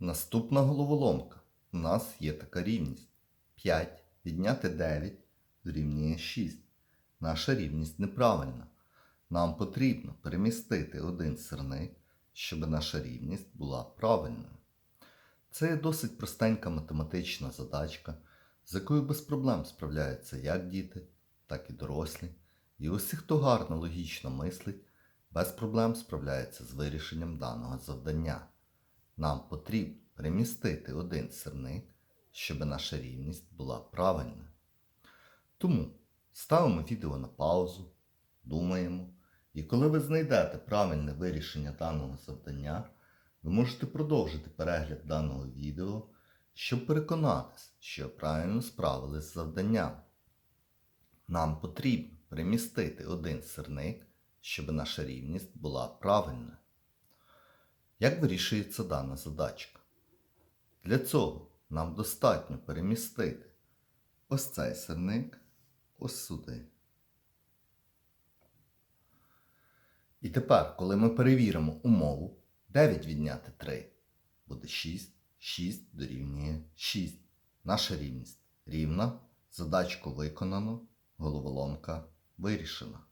Наступна головоломка. У нас є така рівність. 5 відняти 9 дорівнює 6. Наша рівність неправильна. Нам потрібно перемістити один сирник, щоб наша рівність була правильною. Це є досить простенька математична задачка, з якою без проблем справляються як діти, так і дорослі. І усі, хто гарно логічно мислить, без проблем справляється з вирішенням даного завдання. Нам потрібно перемістити один сирник, щоб наша рівність була правильною. Тому ставимо відео на паузу, думаємо, і коли ви знайдете правильне вирішення даного завдання, ви можете продовжити перегляд даного відео, щоб переконатися, що правильно справились з завданням. Нам потрібно перемістити один сирник, щоб наша рівність була правильною. Як вирішується дана задачка? Для цього нам достатньо перемістити ось цей сирник ось сюди. І тепер, коли ми перевіримо умову, 9 відняти 3 буде 6, 6 дорівнює 6. Наша рівність рівна, задачку виконано, головоломка вирішена.